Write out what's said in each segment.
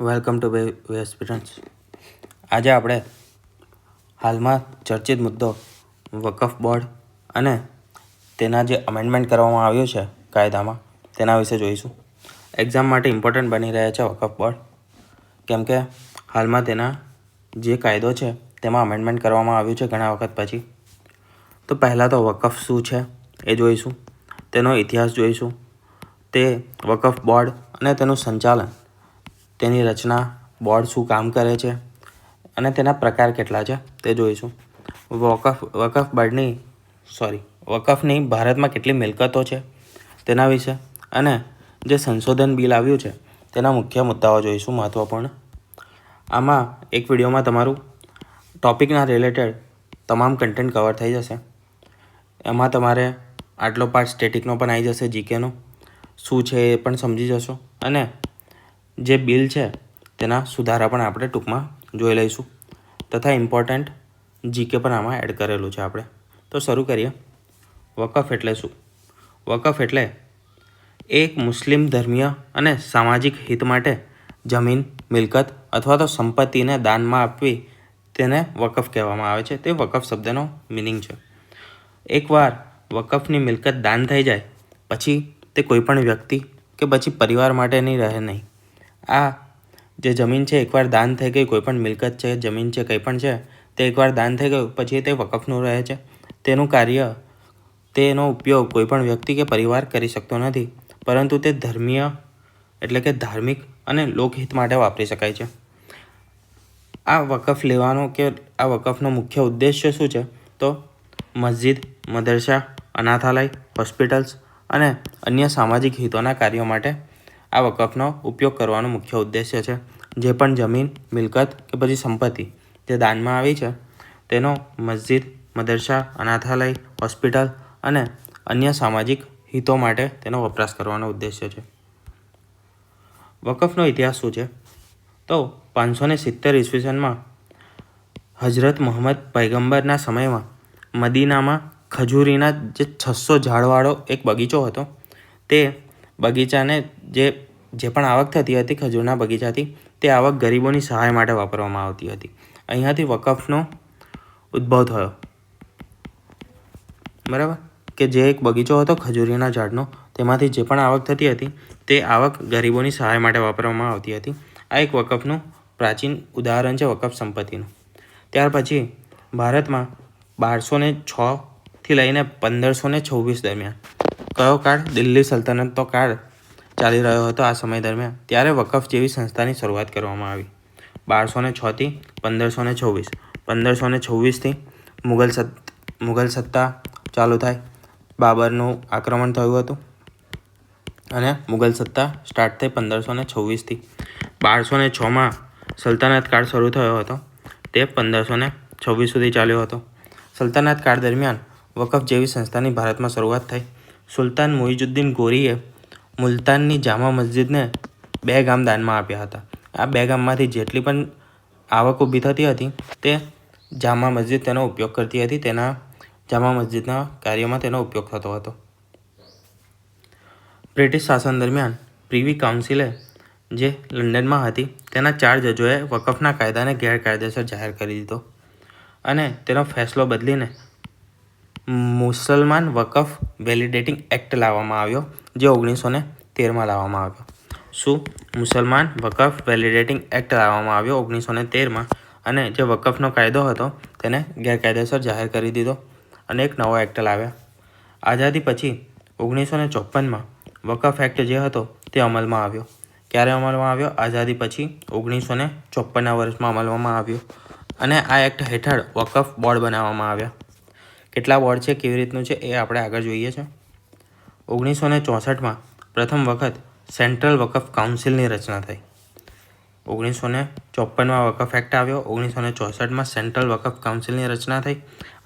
Welcome to બે students આજે આપણે હાલમાં ચર્ચિત મુદ્દો વકફ બોર્ડ અને તેના જે અમેન્ડમેન્ટ કરવામાં આવ્યું છે કાયદામાં, તેના વિશે જોઈશું. એક્ઝામ માટે ઇમ્પોર્ટન્ટ બની રહ્યા છે વકફ બોર્ડ. કેમ કે હાલમાં તેના જે કાયદો છે, તેમાં અમેન્ડમેન્ટ કરવામાં આવ્યું છે ઘણા વખત પછી. તો પહેલાં તો વકફ શું છે એ જોઈશું. તેનો ઇતિહાસ જોઈશું. તે વકફ બોર્ડ અને તેનું સંચાલન તેની રચના, બોર્ડ શું કામ કરે છે અને તેના પ્રકાર કેટલા છે તે જોઈશું. વકફ વકફ બોર્ડની સોરી વકફની ભારતમાં કેટલી મિલકતો છે તેના વિશે અને જે સંશોધન બિલ આવ્યું છે તેના મુખ્ય મુદ્દાઓ જોઈશું મહત્ત્વપૂર્ણ આમાં એક વિડીયોમાં તમારું ટોપિકના રિલેટેડ તમામ કન્ટેન્ટ કવર થઈ જશે. એમાં તમારે આટલો પાર્ટ સ્ટેટિકનો પણ આવી જશે જીકેનો શું છે એ પણ સમજી જશો અને જે બિલ છે, તેના સુધારા પણ આપણે ટૂંકમાં જોઈ લઈશું. તથા ઇમ્પોર્ટન્ટ જીકે પણ આમાં એડ કરેલું છે આપણે. તો શરૂ કરીએ. વકફ એટલે શું? વકફ એટલે એક મુસ્લિમ ધર્મીય અને સામાજિક હિત માટે જમીન, મિલકત અથવા તો સંપત્તિને દાનમાં આપવી તેને વકફ કહેવામાં આવે છે. તે વકફ શબ્દનો મિનિંગ છે. એકવાર વકફની મિલકત દાન થઈ જાય, પછી તે કોઈપણ વ્યક્તિ કે પછી પરિવાર માટેની રહે નહીં. આ જે જમીન છે, એકવાર દાન થઈ ગઈ કોઈપણ મિલકત છે, જમીન છે કંઈ પણ છે, તે એકવાર દાન થઈ ગયું, પછી તે વકફનું રહે છે. તેનું કાર્ય, તેનો ઉપયોગ કોઈપણ વ્યક્તિ કે પરિવાર કરી શકતો નથી, પરંતુ તે ધર્મીય, એટલે કે ધાર્મિક અને લોકહિત માટે વાપરી શકાય છે. આ વકફ લેવાનો કે આ વકફનો મુખ્ય ઉદ્દેશ્ય શું છે? તો મસ્જિદ, મદરસા, અનાથાલય, હોસ્પિટલ્સ અને અન્ય સામાજિક હિતોના કાર્યો માટે આ વકફનો ઉપયોગ કરવાનો મુખ્ય ઉદ્દેશ્ય છે. જે પણ જમીન, મિલકત કે પછી સંપત્તિ જે દાનમાં આવી છે, તેનો મસ્જિદ, મદરસા, અનાથાલય, હોસ્પિટલ અને અન્ય સામાજિક હિતો માટે તેનો વપરાશ કરવાનો ઉદ્દેશ્ય છે. વકફનો ઇતિહાસ શું છે? તો પાંચસો ને સિત્તેર ઈસવીસનમાં હજરત મોહમ્મદ પૈગંબરના સમયમાં મદીનામાં ખજૂરીના જે છસો ઝાડવાળો એક બગીચો હતો, તે બગીચાને જે જે પણ આવક થતી હતી ખજૂરના બગીચાથી, તે આવક ગરીબોની સહાય માટે વાપરવામાં આવતી હતી. અહીંયાથી વકફનો ઉદ્ભવ થયો. બરાબર? કે જે એક બગીચો હતો ખજૂરીના ઝાડનો, તેમાંથી જે પણ આવક થતી હતી, તે આવક ગરીબોની સહાય માટે વાપરવામાં આવતી હતી. આ એક વકફનું પ્રાચીન ઉદાહરણ છે વકફ સંપત્તિનું. ત્યાર પછી ભારતમાં બારસો ને છથી લઈને પંદરસો ને છવ્વીસ દરમિયાન. કયો કાળ? દિલ્હી સલ્તનતનો કાળ ચાલી રહ્યો હતો આ સમય દરમિયાન, ત્યારે વકફ જેવી સંસ્થાની શરૂઆત કરવામાં આવી. બારસો ને છથી પંદરસો ને છવ્વીસ. પંદરસો ને છવ્વીસથી મુગલ સત્ મુગલ સત્તા ચાલુ થાય. બાબરનું આક્રમણ થયું હતું. અને મુગલ સત્તા સ્ટાર્ટ થઈ પંદરસો ને છવ્વીસથી બારસો ને છમાં સલ્તનત કાળ શરૂ થયો હતો. તે પંદરસો ને છવ્વીસ સુધી ચાલ્યો હતો. સલ્તનત કાળ દરમિયાન વકફ જેવી સંસ્થાની ભારતમાં શરૂઆત થઈ. સુલતાન મુઇજુદ્દીન ગોરીએ મુલતાનની જામા મસ્જિદને બે ગામ દાનમાં આપ્યા હતા. આ બે ગામમાંથી જેટલી પણ આવક ઊભી થતી હતી, તે જામા મસ્જિદ તેનો ઉપયોગ કરતી હતી. તેના જામા મસ્જિદના કાર્યમાં તેનો ઉપયોગ થતો હતો. બ્રિટિશ શાસન દરમિયાન પ્રીવી કાઉન્સિલે જે લંડનમાં હતી, તેના ચાર જજોએ વકફના કાયદાને ગેરકાયદેસર જાહેર કરી દીધો અને તેનો ફેસલો બદલીને મુસલમાન વકફ વેલિડેટિંગ એક્ટ લાવવામાં આવ્યો, જે ઓગણીસો ને તેરમાં લાવવામાં આવ્યો. શું મુસલમાન વકફ વેલિડેટિંગ એક્ટ લાવવામાં આવ્યો ઓગણીસો ને તેરમાં? અને જે વકફનો કાયદો હતો, તેને ગેરકાયદેસર જાહેર કરી દીધો અને એક નવો એક્ટ લાવ્યા. આઝાદી પછી ઓગણીસો ને ચોપનમાં વકફ એક્ટ જે હતો, તે અમલમાં આવ્યો. ક્યારે અમલમાં આવ્યો? આઝાદી પછી ઓગણીસો ને ચોપનના વર્ષમાં અમલમાં આવ્યો. અને આ એક્ટ હેઠળ વકફ બોર્ડ બનાવવામાં આવ્યા. કેટલા બોર્ડ છે, કેવી રીતનું છે, એ આપણે આગળ જોઈએ છે. ઓગણીસો ને ચોસઠમાં પ્રથમ વખત સેન્ટ્રલ વકફ કાઉન્સિલની રચના થઈ. ઓગણીસો ને ચોપનમાં વકફ એક્ટ આવ્યો ઓગણીસો ને ચોસઠમાં સેન્ટ્રલ વકફ કાઉન્સિલની રચના થઈ.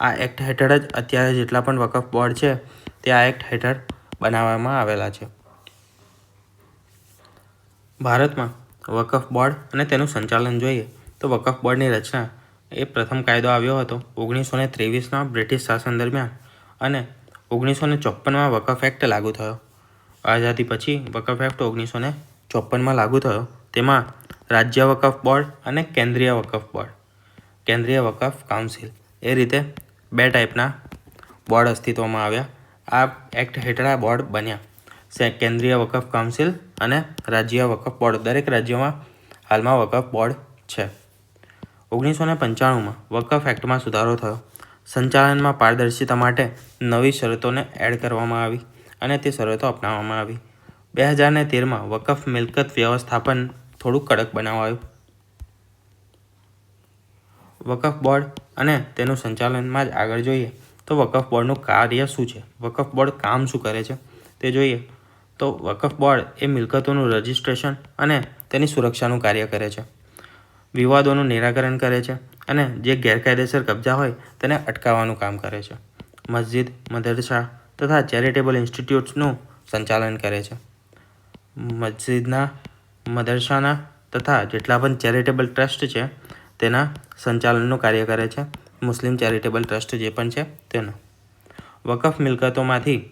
આ એક્ટ હેઠળ જ અત્યારે જેટલા પણ વકફ બોર્ડ છે, તે આ એક્ટ હેઠળ બનાવવામાં આવેલા છે. ભારતમાં વકફ બોર્ડ અને તેનું સંચાલન જોઈએ તો વકફ બોર્ડની રચના એ પ્રથમ કાયદો આવ્યો હતો ઓગણીસો ને ત્રેવીસમાં બ્રિટિશ શાસન દરમિયાન અને ઓગણીસો ને ચોપ્પનમાં વકફ એક્ટ લાગુ થયો. આઝાદી પછી વકફ એક્ટ ઓગણીસો ને ચોપ્પનમાં લાગુ થયો. તેમાં રાજ્ય વકફ બોર્ડ અને કેન્દ્રીય વકફ બોર્ડ. કેન્દ્રીય વકફ કાઉન્સિલ. એ રીતે બે ટાઈપના બોર્ડ અસ્તિત્વમાં આવ્યા. આ એક્ટ હેઠળ આ બોર્ડ બન્યા. કેન્દ્રીય વકફ કાઉન્સિલ અને રાજ્ય વકફ બોર્ડ. દરેક રાજ્યોમાં હાલમાં વકફ બોર્ડ છે. ઓગણીસો ને પંચાણુંમાં વકફ એક્ટમાં સુધારો થયો. સંચાલનમાં પારદર્શિતા માટે નવી શરતોને એડ કરવામાં આવી અને તે શરતો અપનાવવામાં આવી. બે હજાર ને તેરમાં વકફ મિલકત વ્યવસ્થાપન થોડું કડક બનાવાયું. વકફ બોર્ડ અને તેનું સંચાલનમાં જ આગળ જોઈએ તો વકફ બોર્ડનું કાર્ય શું છે? વકફ બોર્ડ કામ શું કરે છે? તે જોઈએ તો વકફ બોર્ડ એ મિલકતોનું રજિસ્ટ્રેશન અને તેની સુરક્ષાનું કાર્ય કરે છે. વિવાદોનું નિરાકરણ કરે છે અને જે ગેરકાયદેસર કબજા હોય તેને અટકાવવાનું કામ કરે છે. મસ્જિદ, મદરસા તથા ચેરિટેબલ ઇન્સ્ટિટ્યૂટ્સનું સંચાલન કરે છે. મસ્જિદના, મદરસાના તથા જેટલા પણ ચેરિટેબલ ટ્રસ્ટ છે તેના સંચાલનનું કાર્ય કરે છે. મુસ્લિમ ચેરિટેબલ ટ્રસ્ટ જે પણ છે તેનો. વકફ મિલકતોમાંથી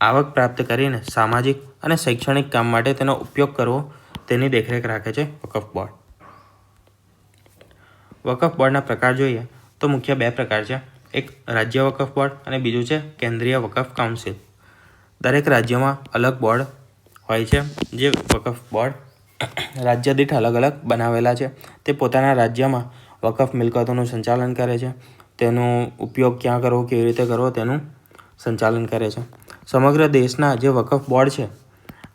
આવક પ્રાપ્ત કરીને સામાજિક અને શૈક્ષણિક કામ માટે તેનો ઉપયોગ કરવો તેની દેખરેખ રાખે છે વકફ બોર્ડ. વકફ બોર્ડના પ્રકાર જોઈએ તો મુખ્ય બે પ્રકાર છે. એક રાજ્ય વકફ બોર્ડ અને બીજું છે કેન્દ્રીય વકફ કાઉન્સિલ. દરેક રાજ્યમાં અલગ બોર્ડ હોય છે. જે વકફ બોર્ડ રાજ્ય દીઠ અલગ અલગ બનાવેલા છે. તે પોતાના રાજ્યમાં વકફ મિલકતોનું સંચાલન કરે છે. તેનો ઉપયોગ ક્યાં કરવો, કેવી રીતે કરવો તેનું સંચાલન કરે છે. સમગ્ર દેશના જે વકફ બોર્ડ છે,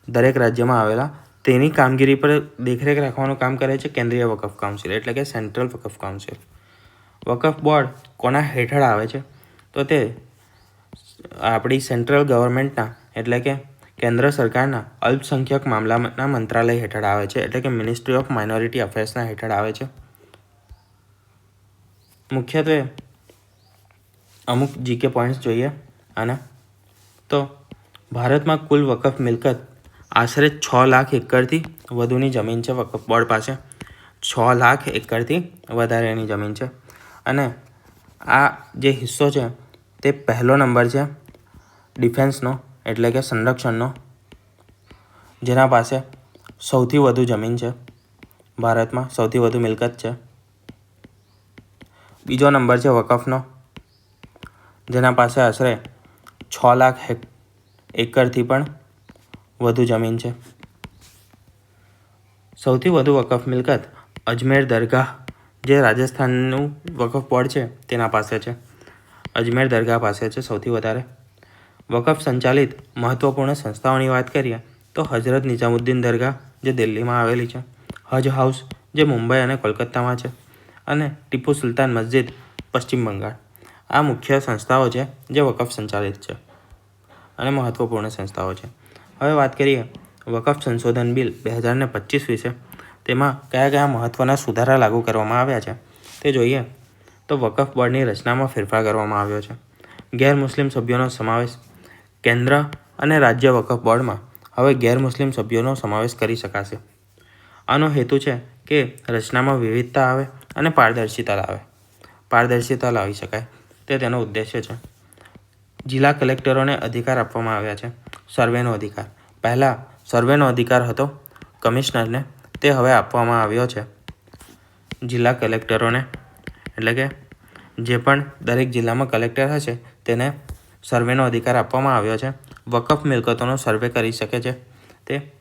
દરેક રાજ્યમાં આવેલા તેની કામગીરી પર દેખરેખ રાખવાનું કામ કરે છે કેન્દ્રીય વકફ કાઉન્સિલ, એટલે કે central Waqf council. Waqf board કોના હેઠળ આવે છે? તો તે આપણી સેન્ટ્રલ ગવર્મેન્ટના, એટલે કે કેન્દ્ર સરકારના અલ્પસંખ્યક મામલાના મંત્રાલય હેઠળ આવે છે, એટલે કે મિનિસ્ટ્રી ઓફ માઇનોરિટી અફેર્સના હેઠળ આવે છે. મુખ્યત્વે અમુક જીકે પોઈન્ટ્સ જોઈએ. આના. તો ભારતમાં કુલ વકફ મિલકત આશરે છ લાખ એકરથી વધુની જમીન છે વકફ બોર્ડ પાસે. છ લાખ એકરથી વધારેની જમીન છે. અને આ જે હિસ્સો છે તે પહેલો નંબર છે ડિફેન્સનો, એટલે કે સંરક્ષણનો, જેના પાસે સૌથી વધુ જમીન છે. ભારતમાં સૌથી વધુ મિલકત છે. બીજો નંબર છે વકફનો, જેના પાસે આશરે છ લાખ હેક એકરથી પણ વધુ જમીન છે. સૌથી વધુ વકફ મિલકત અજમેર દરગાહ, જે રાજસ્થાનનું વકફ બોર્ડ છે, તેના પાસે છે. અજમેર દરગાહ પાસે છે સૌથી વધારે. વકફ સંચાલિત મહત્ત્વપૂર્ણ સંસ્થાઓની વાત કરીએ, તો હજરત નિઝામુદ્દીન દરગાહ, જે દિલ્હીમાં આવેલી છે. હજ હાઉસ, જે મુંબઈ અને કોલકાતામાં છે. અને ટીપુ સુલતાન મસ્જિદ, પશ્ચિમ બંગાળ. આ મુખ્ય સંસ્થાઓ છે, જે વકફ સંચાલિત છે. અને મહત્ત્વપૂર્ણ સંસ્થાઓ છે. હવે વાત કરીએ વકફ સંશોધન બિલ બે હજાર ને પચીસ વિશે. તેમાં કયા કયા મહત્ત્વના સુધારા લાગુ કરવામાં આવ્યા છે તે જોઈએ. તો વકફ બોર્ડની રચનામાં ફેરફાર કરવામાં આવ્યો છે. ગેર મુસ્લિમ સભ્યોનો સમાવેશ કેન્દ્ર અને રાજ્ય વકફ બોર્ડમાં હવે ગેર મુસ્લિમ સભ્યોનો સમાવેશ કરી શકાશે. આનો હેતુ છે કે રચનામાં વિવિધતા આવે અને પારદર્શિતા લાવે. પારદર્શિતા લાવી શકાય તે તેનો ઉદ્દેશ્ય છે. જિલ્લા કલેક્ટરોને અધિકાર આપવામાં આવ્યા છે. સર્વેનો અધિકાર. પહેલાં સર્વેનો અધિકાર હતો કમિશનરને, તે હવે આપવામાં આવ્યો છે. જિલ્લા કલેક્ટરોને, એટલે કે જે પણ દરેક જિલ્લામાં કલેક્ટર હશે, તેને સર્વેનો અધિકાર આપવામાં આવ્યો છે. વકફ મિલકતોનો સર્વે કરી શકે છે. તે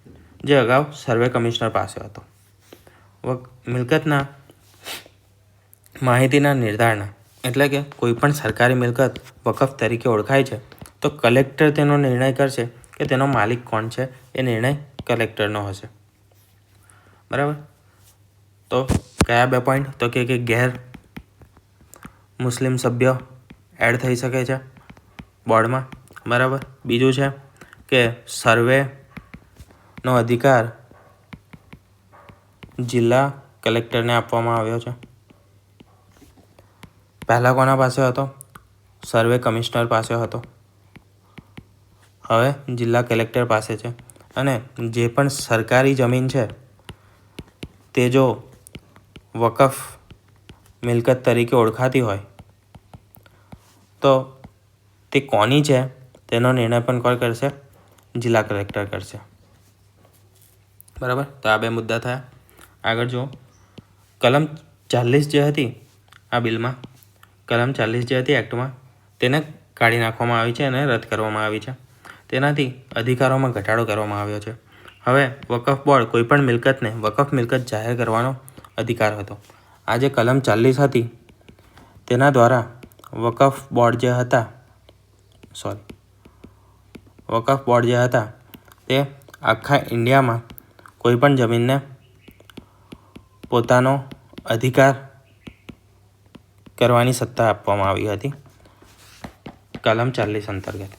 જે અગાઉ સર્વે કમિશનર પાસે હતો. વક, મિલકતના માહિતીના નિર્ધારણ, એટલે કે કોઈપણ સરકારી મિલકત વકફ તરીકે ઓળખાય છે, તો કલેક્ટર તેનો નિર્ણય કરશે. કે તેનો માલિક કોણ છે એ નિર્ણય કલેક્ટરનો હશે. બરાબર? તો કયા બે પોઈન્ટ તો કે ગેર મુસ્લિમ સભ્ય એડ થઈ શકે છે બોર્ડમાં. બરાબર? બીજું છે કે સર્વેનો અધિકાર જિલ્લા કલેક્ટરને આપવામાં આવ્યો છે. પહેલાં કોના પાસે હતો? સર્વે કમિશનર પાસે હતો. હવે જિલ્લા કલેક્ટર પાસે છે. અને જે પણ સરકારી જમીન છે, તે જો વકફ મિલકત તરીકે ઓળખાતી હોય, તો તે કોની છે, તેનો નિર્ણય પણ કોણ કરશે? જિલ્લા કલેક્ટર કરશે. બરાબર? તો આ બે મુદ્દા થયા. આગળ જુઓ. કલમ ચાલીસ જે હતી, આ બિલમાં, કલમ ચાલીસ જે હતી એક્ટમાં, તેને કાઢી નાખવામાં આવી છે અને રદ કરવામાં આવી છે. તેનાથી અધિકારોમાં ઘટાડો કરવામાં આવ્યો છે. હવે, વકફ બોર્ડ કોઈપણ મિલકતને વકફ મિલકત જાહેર કરવાનો અધિકાર હતો. આ જે કલમ ચાલીસ હતી. તેના દ્વારા વકફ બોર્ડ જે હતા, સોરી, વકફ બોર્ડ જે હતા, તે આખા ઇન્ડિયામાં કોઈપણ જમીનને પોતાનો અધિકાર કરવાની સત્તા આપવામાં આવી હતી. કલમ ચાલીસ અંતર્ગત.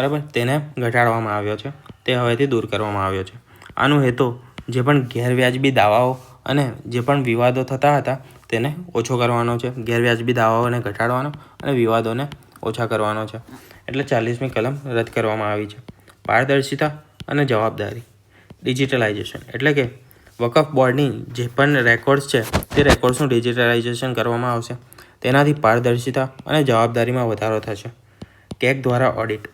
બરાબર? તેને ઘટાડવામાં આવ્યો છે. તે હવેથી દૂર કરવામાં આવ્યો છે. આનો હેતુ જે પણ ગેરવ્યાજબી દાવાઓ અને જે પણ વિવાદો થતા હતા તેને ઓછો કરવાનો છે. ગેરવ્યાજબી દાવાઓને ઘટાડવાનો અને વિવાદોને ઓછા કરવાનો છે. એટલે ચાલીસમી કલમ રદ કરવામાં આવી છે. પારદર્શિતા અને જવાબદારી. ડિજિટલાઇઝેશન. એટલે કે વકફ બોર્ડની જે પણ રેકોર્ડ્સ છે, તે રેકોર્ડ્સનું ડિજિટલાઇઝેશન કરવામાં આવશે. તેનાથી પારદર્શિતા અને જવાબદારીમાં વધારો થશે. કેક દ્વારા ઓડિટ.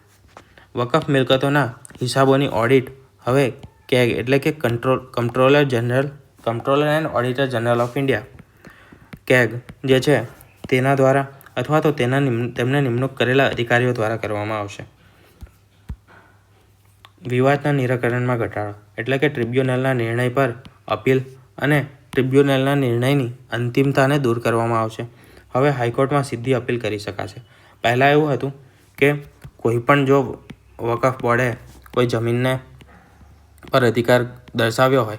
વકફ મિલકતોના હિસાબોની ઓડિટ હવે કેગ એટલે કે control controller general controller and auditor general of India CAG, જે છે, તેના દ્વારા અથવા તો તેના તેમને નિમણૂક કરેલા અધિકારીઓ દ્વારા કરવામાં આવશે. વિવાદના નિરાકરણમાં ઘટાડો. એટલે કે ટ્રિબ્યુનલના નિર્ણય પર અપીલ અને ટ્રિબ્યુનલના નિર્ણયની અંતિમતાને દૂર કરવામાં આવશે. હવે હાઈકોર્ટમાં સીધી અપીલ કરી શકાશે. પહેલાં એવું હતું કે કોઈ પણ જો વકફ બોર્ડે કોઈ જમીનને પર અધિકાર દર્શાવ્યો હોય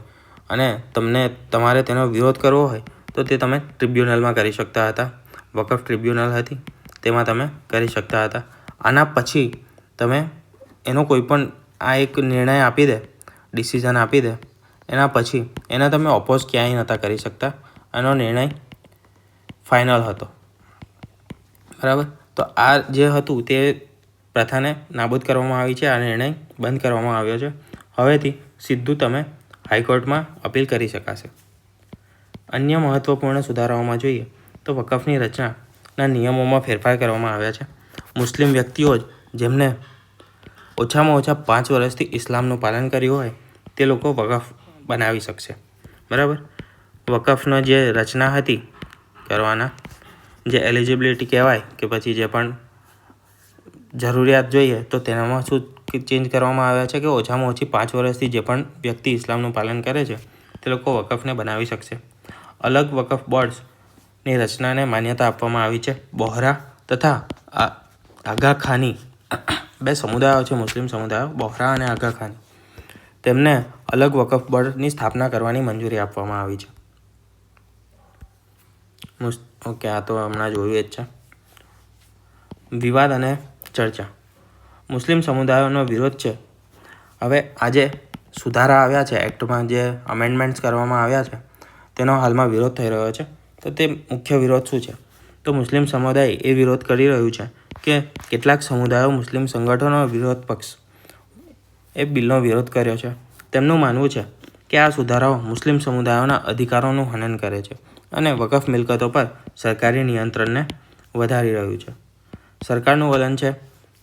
અને તમને તમારે તેનો વિરોધ કરવો હોય, તો તે તમે ટ્રિબ્યુનલમાં કરી શકતા હતા. વકફ ટ્રિબ્યુનલ હતી, તેમાં તમે કરી શકતા હતા. આના પછી તમે એનો કોઈ પણ આ એક નિર્ણય આપી દે ડિસિઝન આપી દે, એના પછી એને તમે ઓપોઝ ક્યાંય નહોતા કરી શકતા. એનો નિર્ણય ફાઇનલ હતો. બરાબર? તો આ જે હતું તે પ્રથાને નાબૂદ કરવામાં આવી છે આ નિર્ણય બંધ કરવામાં આવ્યો છે. હવેથી સીધું તમે હાઈકોર્ટમાં અપીલ કરી શકાશે. અન્ય મહત્ત્વપૂર્ણ સુધારાઓમાં જોઈએ તો વકફની રચનાના નિયમોમાં ફેરફાર કરવામાં આવ્યા છે. મુસ્લિમ વ્યક્તિઓ જ જેમને ઓછામાં ઓછા પાંચ વર્ષથી ઇસ્લામનું પાલન કર્યું હોય તે લોકો વકફ બનાવી શકશે. બરાબર? વકફનો જે રચના હતી કરવાના, જે એલિજિબિલિટી કહેવાય કે પછી જે પણ જરૂરિયાત જોઈએ તો તેનામાં શું ચેન્જ કરવામાં આવ્યા છે કે ઓછામાં ઓછી પાંચ વર્ષથી જે પણ વ્યક્તિ ઇસ્લામનું પાલન કરે છે, તે લોકો વકફને બનાવી શકશે. અલગ વકફ બોર્ડ્સની રચનાને માન્યતા આપવામાં આવી છે. બોહરા તથા આગા ખાની બે સમુદાયો છે, મુસ્લિમ સમુદાયો, બોહરા અને આગા ખાની. તેમને અલગ વકફ બોર્ડની સ્થાપના કરવાની મંજૂરી આપવામાં આવી છે. ઓકે, આ તો હમણાં જોયું જ છે. વિવાદ અને ચર્ચા. મુસ્લિમ સમુદાયોનો વિરોધ છે. હવે આજે સુધારા આવ્યા છે. એક્ટમાં જે અમેન્ડમેન્ટ્સ કરવામાં આવ્યા છે, તેનો હાલમાં વિરોધ થઈ રહ્યો છે. તો તે મુખ્ય વિરોધ શું છે? તો મુસ્લિમ સમુદાય એ વિરોધ કરી રહ્યું છે કે કેટલાક સમુદાયો મુસ્લિમ સંગઠનો વિરોધ પક્ષ એ બિલનો વિરોધ કર્યો છે. તેમનું માનવું છે કે આ સુધારાઓ મુસ્લિમ સમુદાયોના અધિકારોનું હનન કરે છે અને વકફ મિલકતો પર સરકારી નિયંત્રણને વધારી રહ્યું છે. સરકારનું વલણ છે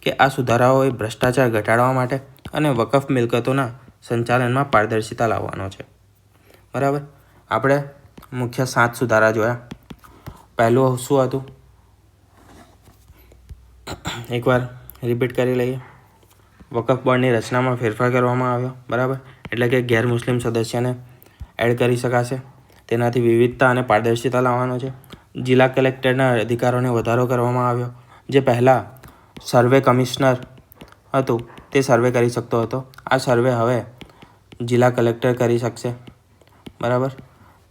કે આ સુધારાઓ એ ભ્રષ્ટાચાર ઘટાડવા માટે અને વકફ મિલકતોના સંચાલનમાં પારદર્શિતા લાવવાનો છે. બરાબર? આપણે મુખ્ય સાત સુધારા જોયા. પહેલું શું હતું? એકવાર રિપીટ કરી લઈએ. વકફ બોર્ડની રચનામાં ફેરફાર કરવામાં આવ્યો. બરાબર? એટલે કે ગેર મુસ્લિમ સદસ્યને એડ કરી શકાશે. તેનાથી વિવિધતા અને પારદર્શિતા લાવવાનો છે. જિલ્લા કલેક્ટરના અધિકારોને વધારો કરવામાં આવ્યો. જે પહેલાં સર્વે કમિશનર હતું, તે સર્વે કરી શકતો હતો. આ સર્વે હવે જિલ્લા કલેક્ટર કરી શકશે. બરાબર?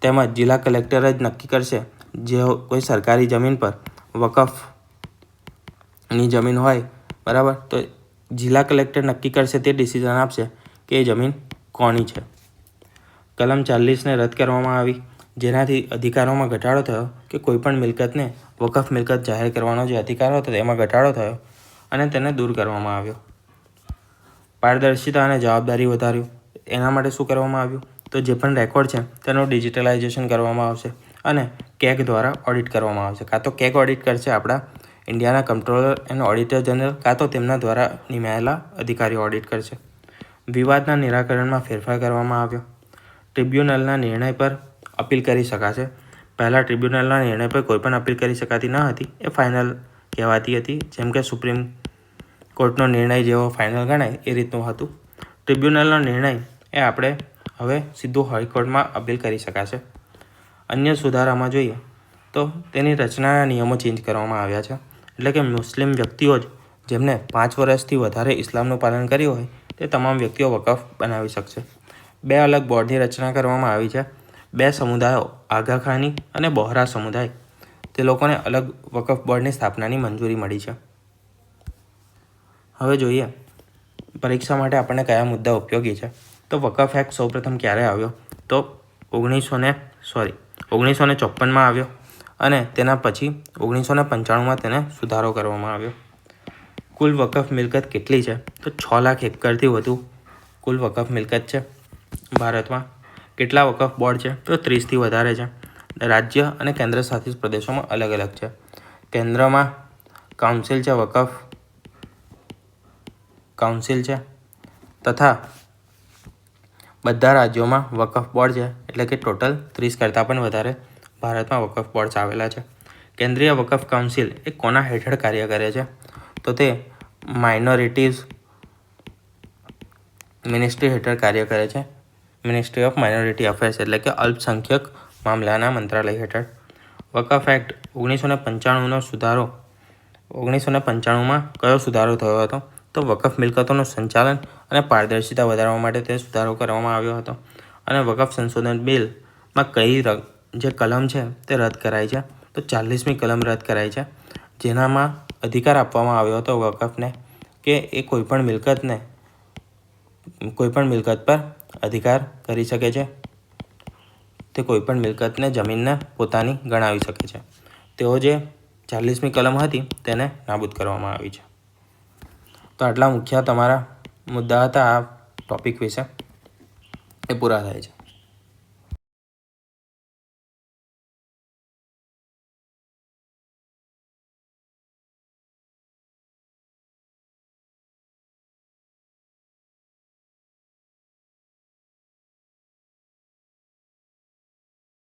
તેમજ જિલ્લા કલેક્ટર જ નક્કી કરશે, જે કોઈ સરકારી જમીન પર વકફની જમીન હોય, બરાબર? તો જિલ્લા કલેક્ટર નક્કી કરશે, તે ડિસિઝન આપશે કે એ જમીન કોની છે. કલમ ચાલીસને રદ કરવામાં આવી, જેનાથી અધિકારોમાં ઘટાડો થયો કે કોઈપણ મિલકતને વકફ મિલકત જાહેર કરવાનો જે અધિકાર હતો તેમાં ઘટાડો થયો અને તેને દૂર કરવામાં આવ્યો. પારદર્શિતા અને જવાબદારી વધાર્યું. એના માટે શું કરવામાં આવ્યું? તો જે પણ રેકોર્ડ છે તેનું ડિજિટલાઇઝેશન કરવામાં આવશે અને કેક દ્વારા ઓડિટ કરવામાં આવશે. કાં તો કેક ઓડિટ કરશે આપણા ઇન્ડિયાના કંટ્રોલર એન્ડ ઓડિટર જનરલ કાં તો તેમના દ્વારા નિમાયેલા અધિકારીઓ ઓડિટ કરશે. વિવાદના નિરાકરણમાં ફેરફાર કરવામાં આવ્યો. ટ્રિબ્યુનલના નિર્ણય પર અપીલ કરી શકાશે. પહેલાં ટ્રિબ્યુનલના નિર્ણય પર કોઈ પણ અપીલ કરી શકાતી ન હતી. એ ફાઇનલ કહેવાતી હતી. જેમ કે સુપ્રીમ કોર્ટનો નિર્ણય જેવો ફાઇનલ ગણાય એ રીતનું હતું. ટ્રિબ્યુનલનો નિર્ણય એ આપણે હવે સીધું હાઈકોર્ટમાં અપીલ કરી શકાશે. અન્ય સુધારામાં જોઈએ તો તેની રચનાના નિયમો ચેન્જ કરવામાં આવ્યા છે. એટલે કે મુસ્લિમ વ્યક્તિઓ જ જેમને પાંચ વર્ષથી વધારે ઇસ્લામનું પાલન કર્યું હોય, તે તમામ વ્યક્તિઓ વકફ બનાવી શકશે. બે અલગ બોર્ડની રચના કરવામાં આવી છે. બે સમુદાયો આગાખાની અને બોહરા સમુદાય. તે લોકોને અલગ વકફ બોર્ડની સ્થાપનાની મંજૂરી મળી છે. હવે જોઈએ, પરીક્ષા માટે આપણને કયા મુદ્દા ઉપયોગી છે? તો વકફ એક્ટ સૌપ્રથમ ક્યારે આવ્યો? તો ઓગણીસો ને, સોરી, ઓગણીસો ને ચોપનમાં આવ્યો અને તેના પછી ઓગણીસો ને પંચાણુંમાં તેને સુધારો કરવામાં આવ્યો. કુલ વકફ મિલકત કેટલી છે? તો છ લાખ એકરથી વધુ કુલ વકફ મિલકત છે ભારતમાં. કેટલા વકફ બોર્ડ છે? તો ત્રીસથી વધારે છે. રાજ્ય અને કેન્દ્ર શાસિત પ્રદેશોમાં અલગ અલગ છે. કેન્દ્રમાં કાઉન્સિલ છે, વકફ કાઉન્સિલ છે. તથા બધા રાજ્યોમાં વકફ બોર્ડ છે. એટલે કે ટોટલ ત્રીસ કરતાં પણ વધારે ભારતમાં વકફ બોર્ડ્સ આવેલા છે. કેન્દ્રીય વકફ કાઉન્સિલ એ કોના હેઠળ કાર્ય કરે છે? તો તે માઇનોરિટીઝ મિનિસ્ટ્રી હેઠળ કાર્ય કરે છે. મિનિસ્ટ્રી ઓફ માઇનોરિટી અફેર્સ એટલે કે અલ્પસંખ્યક મામલાના મંત્રાલય હેઠળ. વકફ એક્ટ ઓગણીસો ને પંચાણુંનો સુધારો. ઓગણીસો ને પંચાણુંમાં કયો સુધારો થયો હતો? તો વકફ મિલકતોનું સંચાલન અને પારદર્શિતા વધારવા માટે તે સુધારો કરવામાં આવ્યો હતો. અને વકફ સંશોધન બિલમાં કઈ જે કલમ છે તે રદ કરાઈ છે? તો ચાલીસમી કલમ રદ કરાઈ છે. જેનામાં અધિકાર આપવામાં આવ્યો હતો વકફને કે એ કોઈપણ મિલકતને કોઈપણ મિલકત પર અધિકાર કરી શકે છે. તે કોઈપણ મિલકતને, જમીનને પોતાની ગણાવી શકે છે. તેઓ જે ચાલીસમી કલમ હતી તેને નાબૂદ કરવામાં આવી છે. તો આટલા મુખ્ય તમારા મુદ્દા હતા આ ટોપિક વિશે. એ પૂરા થાય છે.